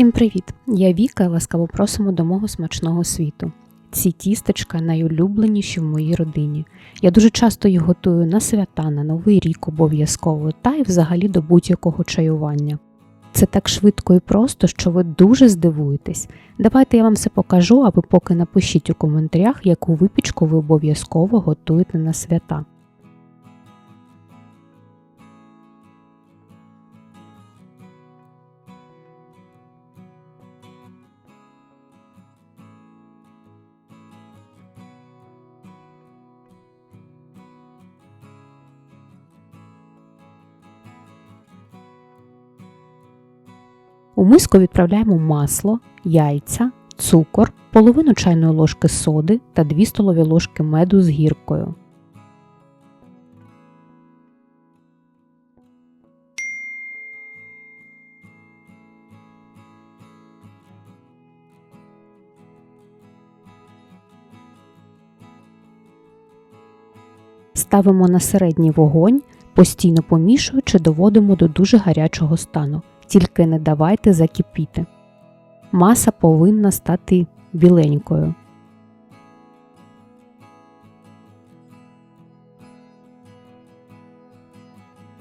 Всім привіт! Я Віка ласкаво просимо до мого смачного світу. Ці тістечка найулюбленіші в моїй родині. Я дуже часто їх готую на свята, на Новий рік обов'язково та й взагалі до будь-якого чаювання. Це так швидко і просто, що ви дуже здивуєтесь. Давайте я вам все покажу, а ви поки напишіть у коментарях, яку випічку ви обов'язково готуєте на свята. У миску відправляємо масло, яйця, цукор, половину чайної ложки соди та 2 столові ложки меду з гіркою. Ставимо на середній вогонь, постійно помішуючи, доводимо до дуже гарячого стану тільки не давайте закипіти. Маса повинна стати біленькою.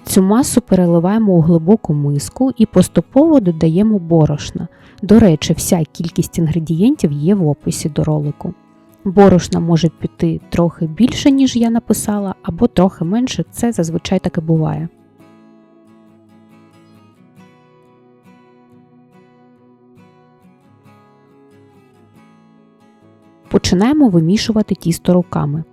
Цю масу переливаємо у глибоку миску і поступово додаємо борошна. До речі, вся кількість інгредієнтів є в описі до ролику. Борошна може піти трохи більше, ніж я написала, або трохи менше, це зазвичай таки буває. Починаємо вимішувати тісто руками.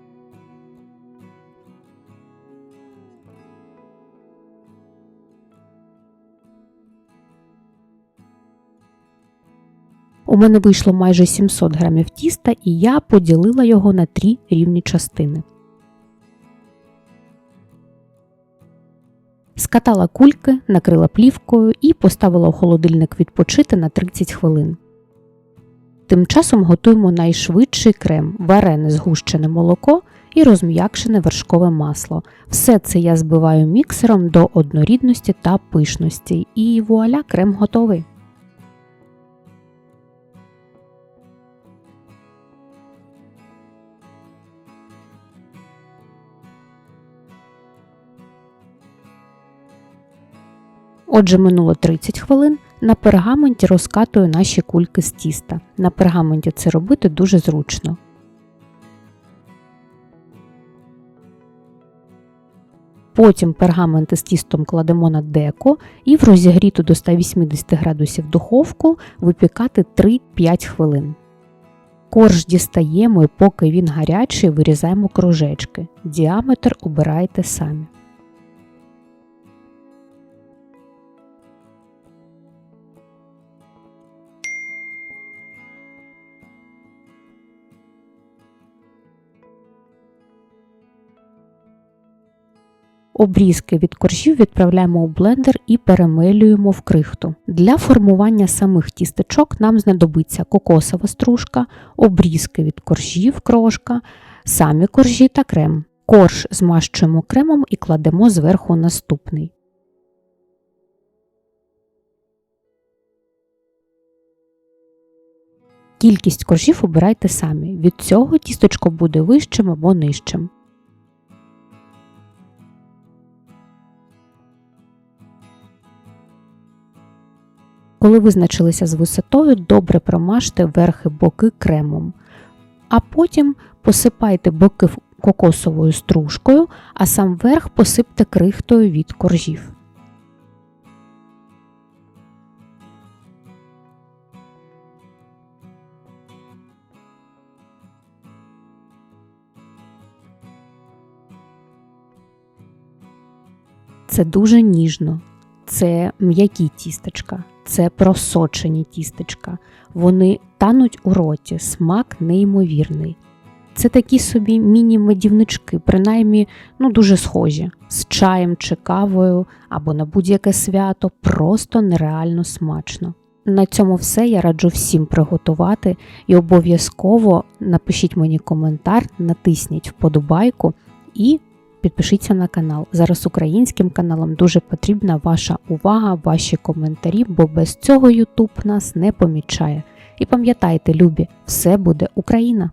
У мене вийшло майже 700 грамів тіста і я поділила його на три рівні частини. Скатала кульки, накрила плівкою і поставила у холодильник відпочити на 30 хвилин. Тим часом готуємо найшвидший крем, варене згущене молоко і розм'якшене вершкове масло. Все це я збиваю міксером до однорідності та пишності, і вуаля крем готовий. Отже, минуло 30 хвилин. На пергаменті розкатую наші кульки з тіста. На пергаменті це робити дуже зручно. Потім пергаменти з тістом кладемо на деко і в розігріту до 180 градусів духовку випікати 3-5 хвилин. Корж дістаємо і поки він гарячий, вирізаємо кружечки. Діаметр обирайте самі. Обрізки від коржів відправляємо у блендер і перемелюємо в крихту. Для формування самих тістечок нам знадобиться кокосова стружка, обрізки від коржів, крошка, самі коржі та крем. Корж змащуємо кремом і кладемо зверху наступний. Кількість коржів обирайте самі. Від цього тістечко буде вищим або нижчим. Коли визначилися з висотою, добре промажте верхи боки кремом, а потім посипайте боки кокосовою стружкою, а сам верх посипте крихтою від коржів. Це дуже ніжно, це м'які тістечка це просочені тістечка. Вони тануть у роті, смак неймовірний. Це такі собі міні-медівнички, принаймні ну, дуже схожі, з чаєм чи кавою або на будь-яке свято, просто нереально смачно. На цьому все я раджу всім приготувати і обов'язково напишіть мені коментар, натисніть вподобайку і підпишіться на канал. Зараз українським каналам дуже потрібна ваша увага, ваші коментарі, бо без цього YouTube нас не помічає. І пам'ятайте, любі, все буде Україна!